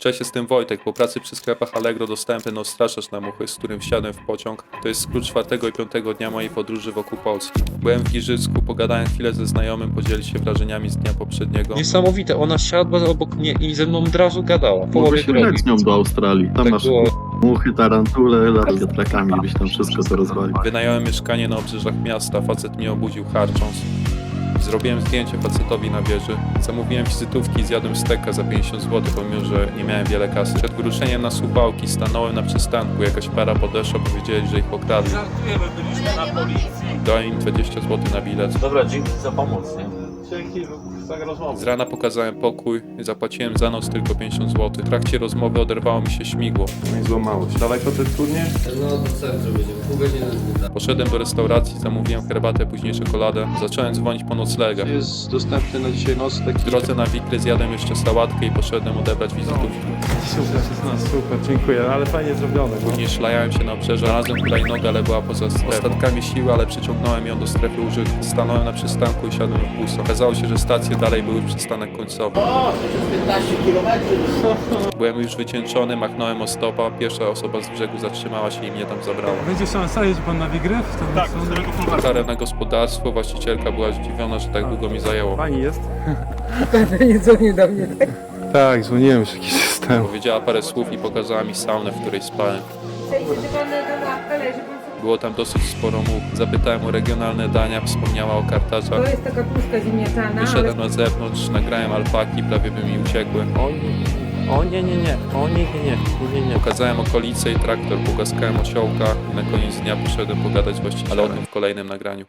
Cześć, jestem Wojtek. Po pracy przy sklepach Allegro dostałem ten odstraszacz na muchy, z którym wsiadłem w pociąg. To jest skrót czwartego i piątego dnia mojej podróży wokół Polski. Byłem w Giżycku, pogadałem chwilę ze znajomym, podzielić się wrażeniami z dnia poprzedniego. Niesamowite, ona siadła obok mnie i ze mną od razu gadała. W połowie Mogłeś drogi. leć nią do Australii. Tam Tak masz było. muchy, tarantule, lat wiatrakami, byś tam wszystko to rozwalił. Wynająłem mieszkanie na obrzeżach miasta, facet mnie obudził harcząc. Zrobiłem zdjęcie facetowi na wieży. Zamówiłem wizytówki i zjadłem steka za 50 zł, pomimo że nie miałem wiele kasy. Przed wyruszeniem na Suwałki stanąłem na przystanku. Jakaś para podeszła, powiedzieli, że ich okradli. Żartujemy, byliśmy na policji. Dałem im 20 zł na bilet. Dobra, dzięki za pomoc, nie? Dzięki za rozmowę. Z rana pokazałem pokój, zapłaciłem za noc tylko 50 zł. W trakcie rozmowy oderwało mi się śmigło. Nie złamałeś. Daleko te turnie? No do centrum jedziemy, pół godziny z Poszedłem do restauracji, zamówiłem herbatę, później czekoladę. Zacząłem dzwonić po noclegach. Jest dostępny na dzisiaj nocleg. W drodze na Wikry zjadłem jeszcze sałatkę i poszedłem odebrać wizytówki. Super, no, super, dziękuję, ale fajnie zrobione. No. Później szlajałem się na obrzeże, znalazłem hulajnogę, ale była poza strefą. Ostatkami siły, ale przyciągnąłem ją do strefy użytku. Stanąłem na przystanku i siadłem w busa. Okazało się, że stacje dalej były przystanek końcowy. Byłem już wycieńczony, machnąłem o stopa. Pierwsza osoba z brzegu zatrzymała się i mnie tam zabrała. Będzie szansa, jedzie pan na Wigry? Tak, Dotarłem na gospodarstwo, właścicielka była zdziwiona, że tak długo mi zajęło. Pani jest? nie dzwoni do mnie. Tak, dzwoniłem już jakiś. Powiedziała parę słów i pokazała mi saunę, w której spałem. Było tam dosyć sporo much. Zapytałem o regionalne dania, wspomniała o kartaczach. To jest taka puszka ziemniaczana, ale Wyszedłem na zewnątrz, nagrałem alpaki, prawie by mi uciekły. O nie, o nie, nie, nie, o nie, nie, nie, nie, nie, nie. Pokazałem okolice i traktor, pogaskałem osiołka i na koniec dnia poszedłem pogadać właściwie, ale o tym w kolejnym nagraniu.